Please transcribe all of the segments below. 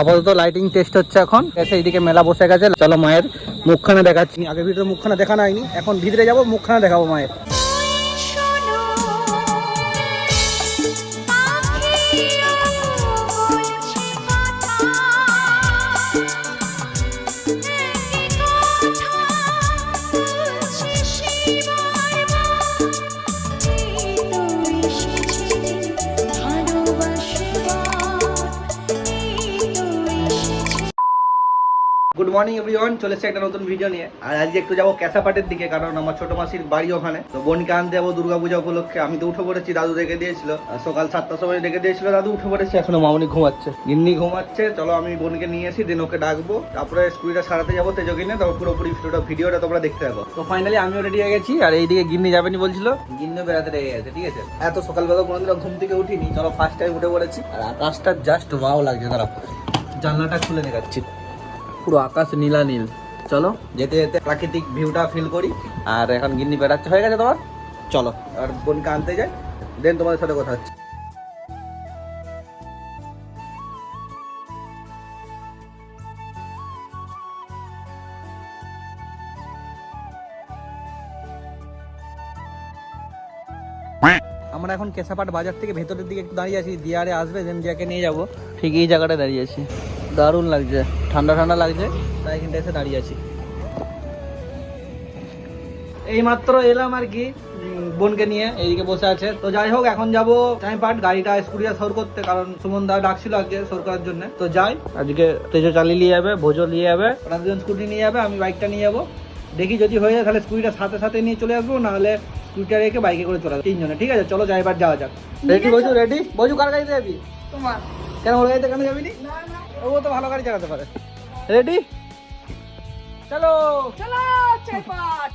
আপাতত lighting test হচ্ছে এখন। এসে এইদিকে মেলা বসে গেছে। চলো মায়ের মুখখানা দেখাচ্ছি। আগে ভিতরে মুখখানা দেখা হয়নি, এখন ভিতরে যাব, মুখখানা দেখাবো মায়ের। গুড মর্নিং এভরিওয়ান চলে এসেছে একটা নতুন ভিডিও নিয়ে। আর আজকে একটু যাব ক্যাসাপাটের দিকে, কারণ আমার ছোট মাসির বাড়ি ওখানে। তো বোনকে আনতে যাব দুর্গাপূজা উপলক্ষে। আমি তো উঠে পড়েছি, দাদু রেখে দিয়েছিল। সকাল সাতটার সময় রেখে দিয়েছিল দাদু, উঠে পড়েছি। এখনও মামনি ঘুমাচ্ছে। গিন্নি ঘুমাচ্ছে। চলো আমি বোনকে নিয়ে এসি দিন ওকে ডাকবো। তারপরে স্কুলটা সারাতে যাব তেজকিনে তারপর পুরোপুরি ভিডিওটা ভিডিওটা তোমরা দেখতে থাকো। তো ফাইনালি আমিও রেডি হয়ে গেছি। আর এইদিকে গিন্নি যাবেনি বলছিল। গিন্নিও বেড়াতে রেগে গেছে, ঠিক আছে? এত সকালবেলা কোনোদিন ঘুম থেকে উঠিনি। চলো ফার্স্ট টাইম উঠে পড়েছি। আর আকাশটা জাস্ট ওয়াও লাগছে দাঁড়া জানলাটা খুলে দেখাচ্ছি। পুরো আকাশ নীলা নীল। চলো, যেতে যেতে প্রাকৃতিক ভিউটা ফিল করি। আর এখন গিন্নি বেড়াচ্ছে। হয়ে গেছে তোমার? চলো, আর বোনকে আনতে যাই। দেন তোমাদের সাথে কথা হচ্ছে। আমরা এখন কেশাপাট বাজার থেকে ভেতরের দিকে একটু দাঁড়িয়ে আছি। দিয়ারে আসবে দেন দিয়াকে নিয়ে যাব। ঠিক এই জায়গাটায় দাঁড়িয়ে আছি। দারুণ লাগছে ঠান্ডা ঠান্ডা লাগছে তাই এখানটা এসে দাঁড়িয়ে আছি। এই মাত্র এলাম আর কি বোনকে নিয়ে এইদিকে বসে আছে। তো যাই হোক এখন যাব টাইম পাট গাড়িটা স্কুটিটা সর করতে কারণ সুমন দা ডাকছিল আজকে সর করার জন্য। তো যাই আজকে তেজো চালিয়ে নিয়ে যাবে ভোজো নিয়ে যাবে। ওরা দুজন স্কুটি নিয়ে যাবে আমি বাইকটা নিয়ে যাব। দেখি যদি হয়ে যায় তাহলে স্কুটিটা সাথে সাথে নিয়ে চলে আসব নাহলে স্কুটিটা রেখে বাইকে করে চলে আসব। তিনজনে ঠিক আছে? চলো যাই এবার যাওয়া যাক। রেডি বজু রেডি বজু কার গাড়িতে যাবি? তোমার। কেন ওর গাড়িতে কেন যাবি নি ও তো ভালো গাড়ি চালাতে পারে। রেডি চলো। চলো চাইপাট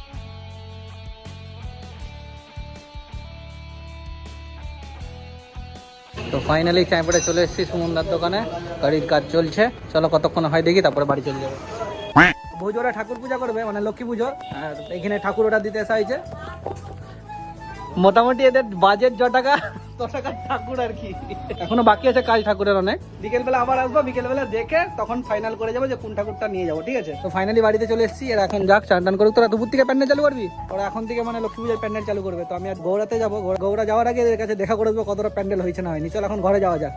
তো ফাইনালি চাঁপড়ে চলে এসেছি সুমনদার দোকানে। গাড়ির কাজ চলছে। চলো কতক্ষণ হয় দেখি তারপরে বাড়ি চলে যাব। ভোজোরা ঠাকুর পূজা করবে মানে লক্ষ্মী পুজো। আর এখানে ঠাকুর ওটা দিতে আসা হয়েছে। মোটামুটি এদের বাজেট য টাকা। টাকার ঠাকুর আর কি। এখনও বাকি আছে কাজ ঠাকুরের অনেক। বিকেলবেলা আবার আসব বিকেলবেলা দেখে তখন ফাইনাল করে যাব যে কোন ঠাকুরটা নিয়ে যাব ঠিক আছে? তো ফাইনালি বাড়িতে চলে এসেছি আর এখন যাক চান টান করুক। তোরা দুপুর থেকে প্যান্ডেল চালু করবি? ওরা এখন থেকে মানে লক্ষ্মী পূজার প্যান্ডেল চালু করবে। তো আমি আজ গৌড়াতে যাব। গৌড়া- যাওয়ার আগে এদের কাছে দেখা করে দেবো কতটা প্যান্ডেল হয়েছে না হয়নি। চল এখন ঘরে যাওয়া যাক।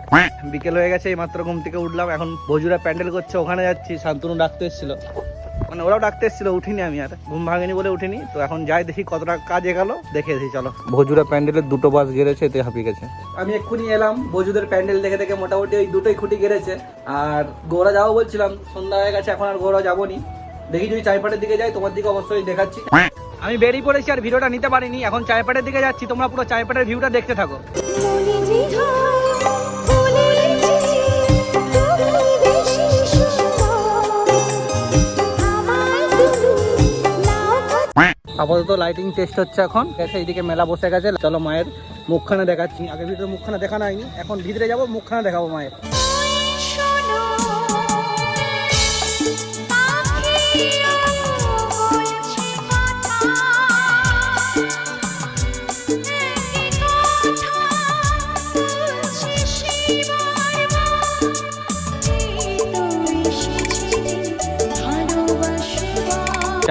বিকেল হয়ে গেছে এই মাত্র ঘুম থেকে উঠলাম। এখন বজুরা প্যান্ডেল করছে ওখানে যাচ্ছি। শান্তনু ডাকতে এসেছিল। মানে ওরাও ডাকতে এসেছিল উঠিনি আমি আর। ঘুম ভাঙেনি বলে উঠিনি। তো এখন যাই দেখি কতটা কাজ এগালো দেখে এসেছি চলো। ভজুরা প্যান্ডেলের দুটো বাস গেড়েছে এতে হাঁপিয়ে গেছে। আমি এক্ষুনি এলাম বজুদের প্যান্ডেল দেখে দেখে মোটামুটি ওই দুটোই খুঁটি গেড়েছে। আর গোড়া যাব বলছিলাম সন্ধ্যা হয়ে গেছে এখন আর গোড়া যাব নি দেখি যদি চাইপাটের দিকে যাই তোমার দিকে অবশ্যই দেখাচ্ছি। আমি বেরিয়ে পড়েছি আর ভিডিওটা নিতে পারিনি এখন চাইপাটের দিকে যাচ্ছি তোমরা পুরো চাইপাটের ভিউটা দেখতে থাকো। আপাতত লাইটিং টেস্ট হচ্ছে এখন। গেছে এইদিকে মেলা বসে গেছে। চলো মায়ের মুখখানা দেখাচ্ছি। আগে ভিতরে মুখখানা দেখানো হয়নি, এখন ভিতরে যাব, মুখখানা দেখাবো মায়ের।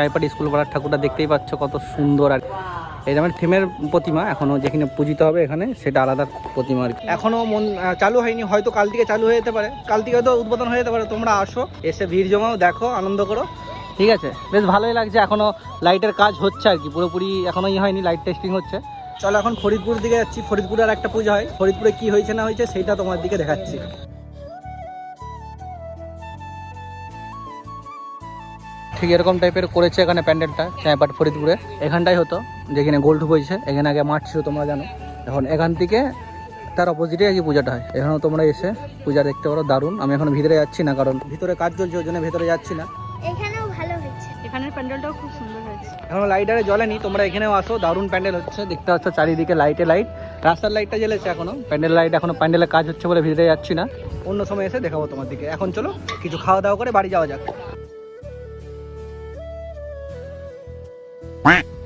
চাইপাটি স্কুল পাড়ার ঠাকুরটা দেখতেই পাচ্ছ কত সুন্দর আর এই আমার থিমের প্রতিমা এখনও যেখানে পূজিত হবে এখানে সেটা আলাদা প্রতিমা আর কি। এখনও মন চালু হয়নি হয়তো কাল থেকে চালু হয়ে যেতে পারে। কাল থেকে হয়তো উদ্বোধন হয়ে যেতে পারে। তোমরা আসো এসে ভিড় জমাও দেখো আনন্দ করো। ঠিক আছে বেশ ভালোই লাগছে। এখনও লাইটের কাজ হচ্ছে আর কি। পুরোপুরি এখনও ই হয়নি লাইট টেস্টিং হচ্ছে। চলো এখন ফরিদপুর দিকে যাচ্ছি। ফরিদপুরে আর একটা পূজা হয়। ফরিদপুরে কি হয়েছে না হয়েছে সেইটা তোমার দিকে দেখাচ্ছি। ঠিক এরকম টাইপের করেছে এখানে প্যান্ডেলটা চাঁপাট ফরিদপুরে। এখানটাই হতো যেখানে গোল্ড হয়েছে এখানে আগে মাঠ ছিল তোমরা জানো। এখন এখান থেকে তার অপোজিটে আর কি পূজাটা হয়। এখানেও তোমরা এসে পূজা দেখতে পারো দারুণ। আমি এখন ভিতরে যাচ্ছি না কারণ ভিতরে কাজ চলছে ওই জন্য ভেতরে যাচ্ছি না। এখানেও ভালো হয়েছে। এখানের প্যান্ডেলটাও খুব সুন্দর হয়েছে। এখনও লাইট আরে জ্বলেনি তোমরা এখানেও আসো দারুণ প্যান্ডেল হচ্ছে। দেখতে পাচ্ছ চারিদিকে লাইটে লাইট রাস্তার লাইটটা জ্বলেছে এখনও। প্যান্ডেল লাইট এখনও প্যান্ডেলের কাজ হচ্ছে বলে ভিতরে যাচ্ছি না। অন্য সময় এসে দেখাবো তোমার দিকে। এখন চলো কিছু খাওয়া দাওয়া করে বাড়ি যাওয়া যাক।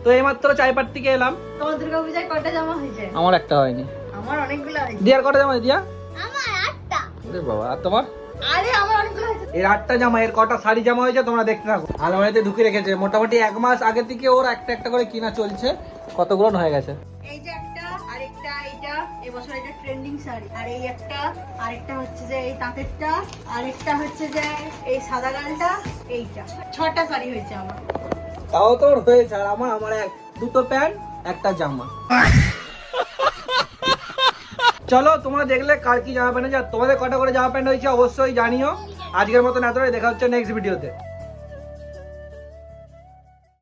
তো এইমাত্র চাইপাট থেকে এলাম? তোমার দুর্গা পূজায় কটা জামা হয়েছে? আমার একটা হয়নি। আমার অনেকগুলো হয়েছে। দিয়ার কটা জামা দিয়া? আমার আটটা। আরে বাবা আর তোমার? আরে আমার এর আটটা জামা এর কটা শাড়ি জামা হয়েছে তোমরা দেখতে থাকো। আলমারিতে ঢুকে রেখেছে। মোটামুটি এক মাস আগে থেকে ওর একটা একটা করে কিনা চলছে। কতগুলো হয়ে গেছে? এই যে একটা আরেকটা এইটা এবছর এটা ট্রেন্ডিং শাড়ি। আর এই একটা আরেকটা হচ্ছে যে এই তাঁতেরটা আরেকটা হচ্ছে যে এই সাদা গালটা এইটা। ছটা শাড়ি হয়েছে আমার। তাও তো হয়েছে আর আমার আমার এক, দুটো প্যান্ট, একটা জামা। চলো, তোমরা দেখলে কার কি জামা প্যান্ট আছে তোমাদের কটা করে জামা প্যান্ট হয়েছে অবশ্যই জানিও। আজকের মতন এতটাই। দেখা হচ্ছে নেক্সট ভিডিওতে